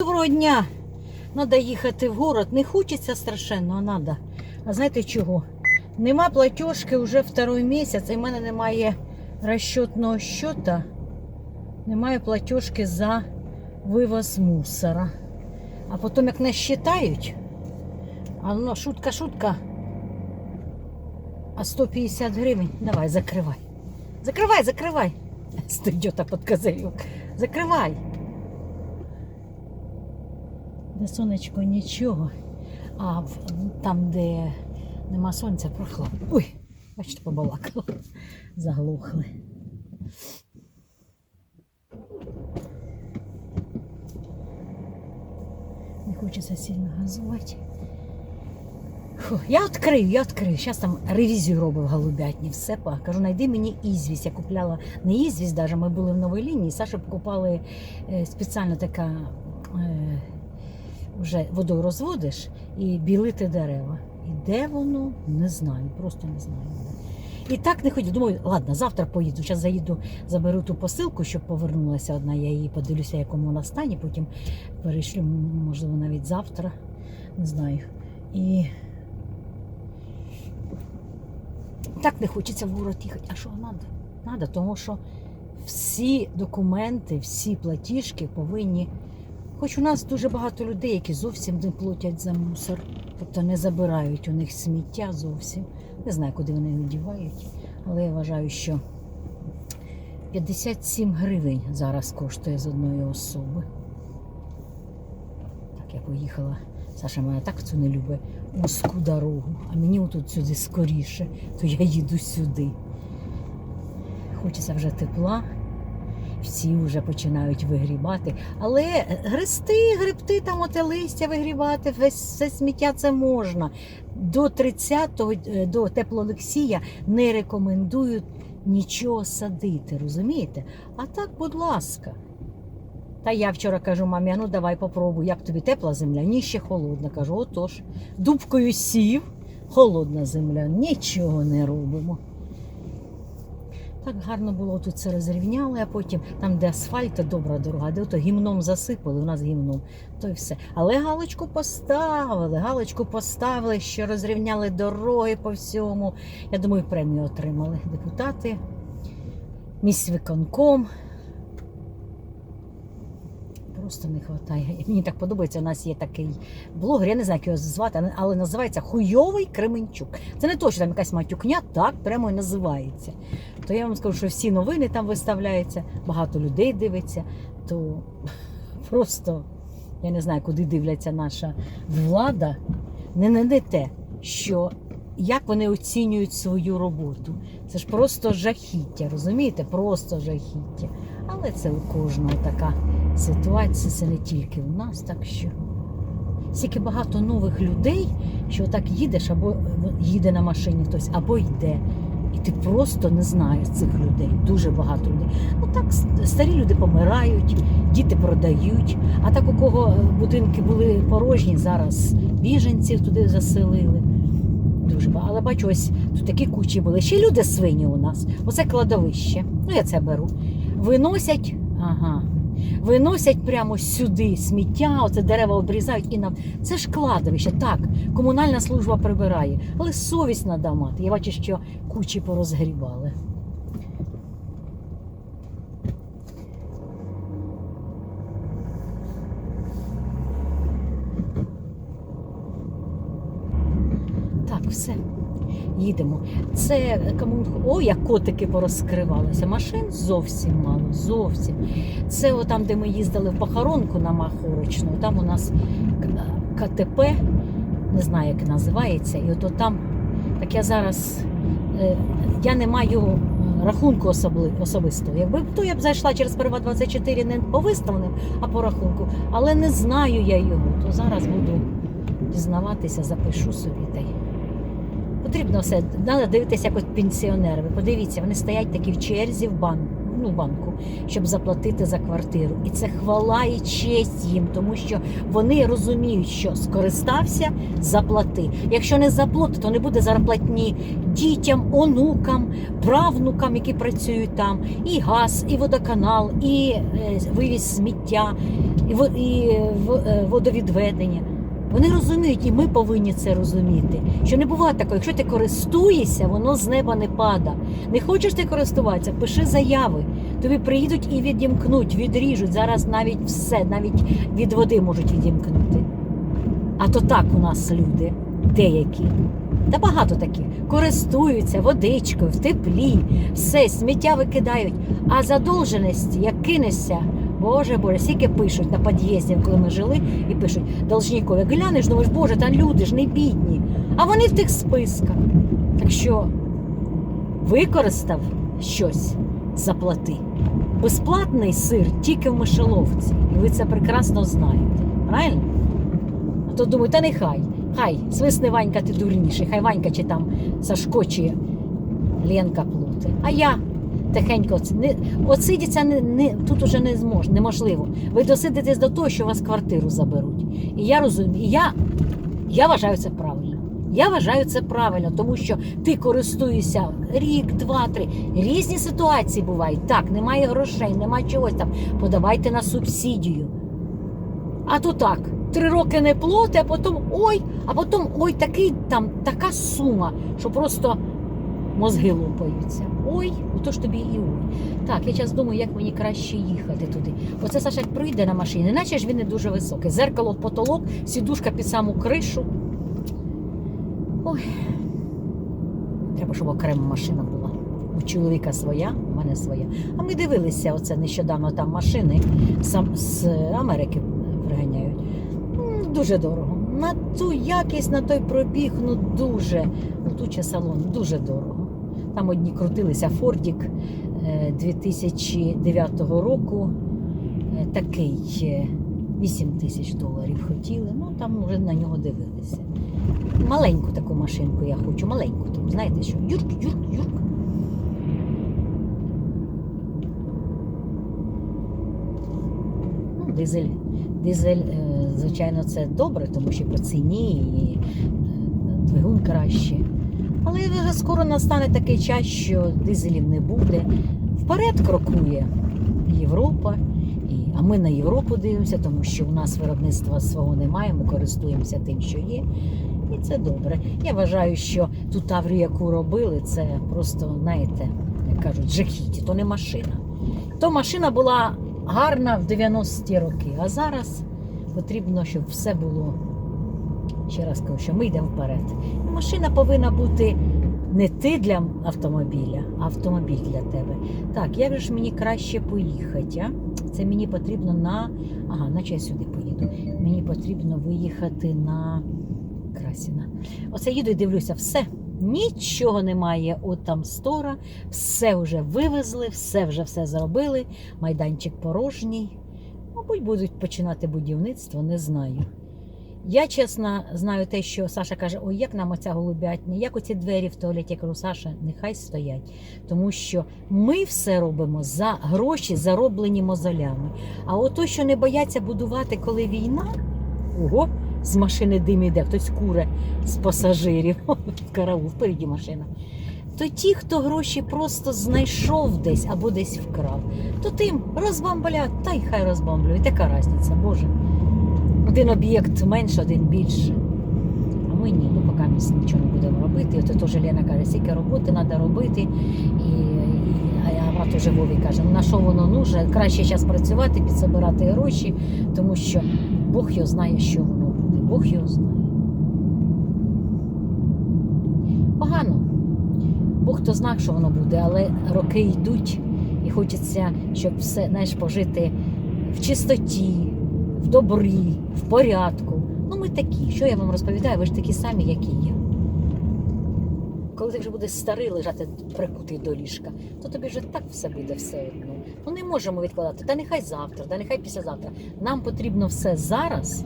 Доброго дня! Надо їхати в город. Не хочеться страшенно, а надо. А знаєте чого? Нема платіжки вже второй місяць, і в мене немає розчетного щота. Немає платіжки за вивоз мусора. А потім, як нас считають, а ну, шутка, шутка. А 150 гривень. Давай, закривай. Закривай, закривай. Студіота під козирюк. Закривай. Де сонечко нічого, а там, де нема сонця, прохладно. Ой, бачите, побалакала. Заглохли. Не хочеться сильно газувати. Фу, я відкрию, я відкрию. Зараз там ревізію робив голубятні. Все па. Кажу, знайди мені ізвість. Я купляла не ізвість, даже ми були в новій лінії. Саша покупали е, спеціально така. Е, вже водою розводиш і білити дерева. І де воно? Не знаю, просто не знаю. І так не хотів. Думаю, ладно, завтра поїду. Зараз заїду, заберу ту посилку, щоб повернулася одна. Я її подивлюся, якому вона стані. Потім перейшлю, можливо, навіть завтра. Не знаю. І так не хочеться в город їхати. А що треба? Треба, тому що всі документи, всі платіжки повинні. Хоч у нас дуже багато людей, які зовсім не платять за мусор, тобто не забирають у них сміття зовсім. Не знаю, куди вони його дівають, але я вважаю, що 57 гривень зараз коштує з одної особи. Так, я поїхала. Саша мене так цю не любить узьку дорогу, а мені отут сюди скоріше, то я їду сюди. Хочеться вже тепла, всі вже починають вигрібати. Але грести, грибти, там оте листя вигрібати, весь все сміття це можна. До 30-го, е, до теплолексія не рекомендують нічого садити, розумієте? А так, будь ласка. Та я вчора кажу, мамі, ну давай попробуй, як тобі тепла земля? Ні, ще холодна. Кажу, отож. Дубкою сів, холодна земля, нічого не робимо. Так гарно було тут це розрівняли, а потім там, де асфальт, то добра дорога, де ото гімном засипали, у нас гімном, то й все. Але галочку поставили, галочку поставили, що розрівняли дороги по всьому. Я думаю, премію отримали депутати, міськвиконком. Просто не вистачає. Мені так подобається. У нас є такий блогер, я не знаю, як його звати, але називається Хуйовий Кременчук. Це не то, що там якась матюкня, так прямо і називається. То я вам скажу, що всі новини там виставляються, багато людей дивиться, то просто я не знаю, куди дивляться наша влада. Не, не, не те, що як вони оцінюють свою роботу. Це ж просто жахіття, розумієте? Просто жахіття. Але це у кожного така ситуація, це не тільки у нас, так що. Стільки багато нових людей, що так їдеш, або їде на машині хтось, або йде. І ти просто не знаєш цих людей. Дуже багато людей. Ну так старі люди помирають, діти продають. А так у кого будинки були порожні, зараз біженців туди заселили. Дуже багато. Але бачу, ось тут такі кучі були. Ще люди свині у нас. Оце кладовище. Ну, я це беру. Виносять, ага. Виносять прямо сюди сміття, оце дерева обрізають і нам. Це ж кладовище. Так, комунальна служба прибирає, але совість треба мати. Я бачу, що кучі порозгрібали. Так, все. Їдемо. Це кому о, як котики порозкривалися. Машин зовсім мало, зовсім. Це отам, де ми їздили в похоронку на Махорочну, там у нас КТП, не знаю, як називається, і от там, так я зараз, е, я не маю е, рахунку особли, особистого. Якби то я б зайшла через Перва 24 не по виставленим, а по рахунку. Але не знаю я його, то зараз буду дізнаватися, запишу собі та. Потрібно все, треба дивитися як пенсіонери. Подивіться, вони стоять такі в черзі в банк. ну, банку, щоб заплатити за квартиру. І це хвала і честь їм, тому що вони розуміють, що скористався, заплати. Якщо не заплати, то не буде зарплатні дітям, онукам, правнукам, які працюють там, і газ, і водоканал, і е, вивіз сміття, і, во- і в- е, водовідведення. Вони розуміють, і ми повинні це розуміти. Що не буває такого, якщо ти користуєшся, воно з неба не пада. Не хочеш ти користуватися, пиши заяви. Тобі приїдуть і відімкнуть, відріжуть. Зараз навіть все, навіть від води можуть відімкнути. А то так у нас люди, деякі. Та багато таких користуються водичкою в теплі, все, сміття викидають. А задовженість, як кинешся, Боже Боже, скільки пишуть на під'їзді, коли ми жили, і пишуть, должнікові, глянеш, думаєш, Боже, та люди ж не бідні. А вони в тих списках. Так що використав щось, заплати. Безплатний сир тільки в мишеловці. І ви це прекрасно знаєте. Правильно? А то думаю, та нехай. Хай, свисне Ванька, ти дурніший, хай Ванька чи там Сашко чи Ленка плути. А я тихенько отсидіться не, не, тут уже не змож, неможливо. Ви досидитесь до того, що вас квартиру заберуть. І я розумію, я, я вважаю це правильно. Я вважаю це правильно, тому що ти користуєшся рік, два, три. Різні ситуації бувають. Так, немає грошей, немає чогось там. Подавайте на субсидію. А то так, три роки не плоти, а потім ой, а потім ой, такий там така сума, що просто мозги лопаються. Ой, то ж тобі і ой. Так, я зараз думаю, як мені краще їхати туди. Оце Саша прийде на машині, наче ж він не дуже високий. Зеркало в потолок, сідушка під саму кришу. Ой. Треба, щоб окрема машина була. У чоловіка своя, у мене своя. А ми дивилися оце нещодавно там машини сам з Америки приганяють. Дуже дорого. На ту якість, на той пробіг, ну дуже. Ну, тут салон, дуже дорого. Там одні крутилися Фордік е, 2009 року. е, Такий е, 8 тисяч доларів хотіли. Ну там вже на нього дивилися. Маленьку таку машинку я хочу, маленьку. Таку, знаєте, що юрк, юрк, юрк. Ну, дизель. Дизель, е, звичайно, це добре, тому що по ціні і е, двигун краще. Але вже скоро настане такий час, що дизелів не буде. Вперед крокує Європа. А ми на Європу дивимося, тому що у нас виробництва свого немає, ми користуємося тим, що є. І це добре. Я вважаю, що ту таврію, яку робили, це просто, знаєте, як кажуть, жахіті, то не машина. То машина була гарна в 90-ті роки, а зараз потрібно, щоб все було. Ще раз кажу, що ми йдемо вперед. Машина повинна бути не ти для автомобіля, а автомобіль для тебе. Так, як же ж мені краще поїхати? А? Це мені потрібно на. Ага, наче я сюди поїду. Мені потрібно виїхати на Красіна. Оце їду і дивлюся, все. Нічого немає от там стора, все вже вивезли, все вже все зробили. Майданчик порожній. Мабуть, будуть починати будівництво, не знаю. Я чесно знаю те, що Саша каже: ой, як нам оця голубятня, як оці двері в туалеті. Я кажу, Саша, нехай стоять. Тому що ми все робимо за гроші, зароблені мозолями. А ото, що не бояться будувати, коли війна, ого, з машини дим іде, хтось куре з пасажирів. Караул, впереді машина. То ті, хто гроші просто знайшов десь або десь вкрав, то тим розбомблять, та й хай розбомблюють. Яка різниця, Боже. Один об'єкт менше, один більше. А ми ні, ну поки ми нічого не будемо робити. От теж Лена каже, скільки роботи треба робити. І, і, а вона теж Вові каже, ну на що воно нужно? Краще зараз працювати, підсобирати гроші, тому що Бог його знає, що воно буде. Бог його знає. Погано. Бог то знав, що воно буде, але роки йдуть, і хочеться, щоб все знаєш, пожити в чистоті, в добрі, в порядку. Ну, ми такі. Що я вам розповідаю? Ви ж такі самі, як і я. Коли ти вже будеш старий лежати прикутий до ліжка, то тобі вже так все буде все одно. Ну не можемо відкладати. Та нехай завтра, та нехай післязавтра. Нам потрібно все зараз.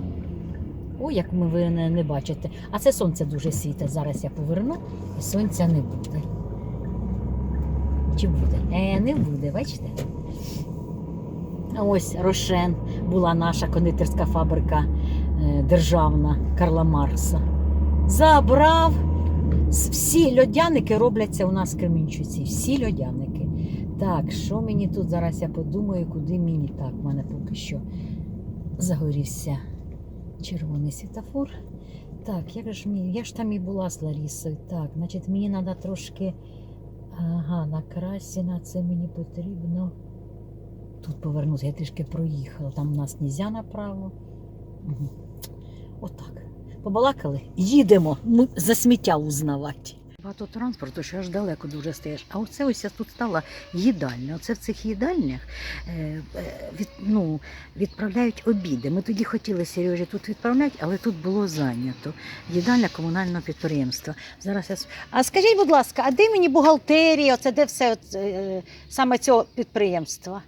Ой, як ми ви не, не бачите. А це сонце дуже світить. Зараз я поверну і сонця не буде. Чи буде? Е, не буде, бачите? Ось Рошен була наша кондитерська фабрика е, державна Карла Маркса. Забрав. Всі льодяники робляться у нас в Кременчуці. Всі льодяники. Так, що мені тут зараз я подумаю, куди мені так. У мене поки що загорівся червоний світофор. Так, як ж мені, я ж там і була з Ларісою. Так, значить, мені треба трошки. Ага, на Красіна це мені потрібно. Тут повернути, я трішки проїхала. Там у нас нельзя направо. Угу. Отак. Побалакали, їдемо ми за сміття узнавати. Багато транспорту, що аж далеко дуже стаєш. А оце ось тут стала їдальня. Оце в цих їдальнях е, е, від, ну, відправляють обіди. Ми тоді хотіли Сережі тут відправляти, але тут було зайнято. Їдальня комунального підприємства. Зараз я... А скажіть, будь ласка, а де мені бухгалтерія? Оце де все от, е, саме цього підприємства?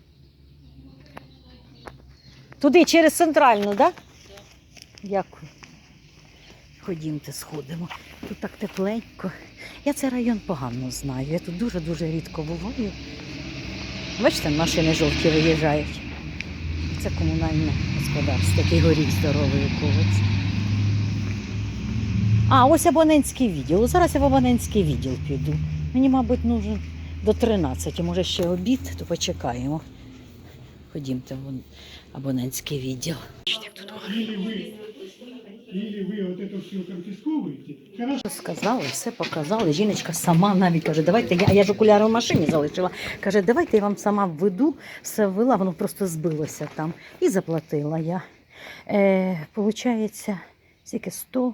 Туди через центральну, так? Да? Дякую. Ходімте, сходимо. Тут так тепленько. Я цей район погано знаю. Я тут дуже-дуже рідко буваю. Бачите, машини жовті виїжджають. Це комунальне господарство, такий горіх здоровий у. А, ось абонентський відділ. Зараз я в абонентський відділ піду. Мені, мабуть, нужен до 13, може ще обід, то почекаємо. Ходімте абонентський відділ. Бачите, як тут Или вы, или вы вот это все конфисковываете, хорошо. Сказали, все показали. Жіночка сама навіть каже, давайте я, я ж окуляри в машині залишила. Каже, давайте я вам сама введу, все ввела, воно просто збилося там. І заплатила я. Е, получається, скільки 100.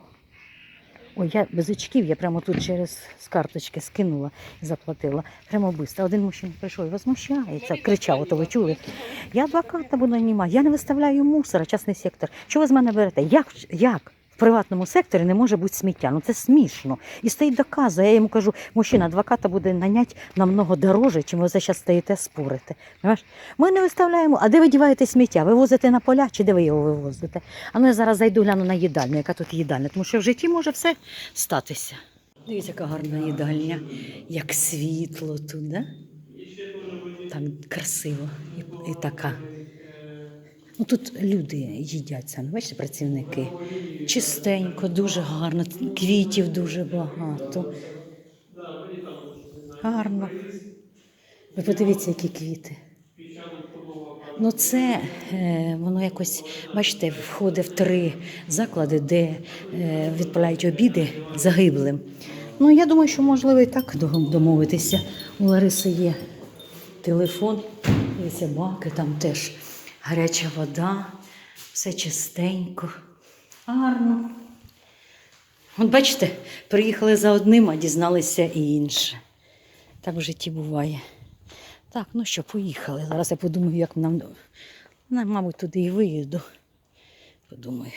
Ой, я без очків, я прямо тут через з карточки скинула і заплатила. Прямо швидко. Один мужчина прийшов і возмущається, кричав, ото ви чули. Я адвоката буду нанімати, я не виставляю мусора, частний сектор. Що ви з мене берете? Як? як? Приватному секторі не може бути сміття. Ну це смішно. І стоїть доказує. Я йому кажу, мужчина, адвоката буде наняти намного дороже, чим ви зараз стоїте спорите. Ми не виставляємо. А де ви діваєте сміття? Ви возите на поля чи де ви його вивозите? А ну я зараз зайду гляну на їдальню, яка тут їдальня, тому що в житті може все статися. Дивіться, яка гарна їдальня, як світло тут, да? так красиво і, і така. Ну, тут люди їдять саме, бачите, працівники. Чистенько, дуже гарно, квітів дуже багато. Гарно. Ви подивіться, які квіти. Ну, це е, воно якось, бачите, входить в три заклади, де е, відправляють обіди загиблим. Ну, я думаю, що можливо і так домовитися. У Лариси є телефон, дивіться, баки, там теж гаряча вода, все чистенько, гарно. От бачите, приїхали за одним, а дізналися і інше. Так в житті буває. Так, ну що, поїхали. Зараз я подумаю, як нам. Ну, мабуть, туди і виїду. Подумаю.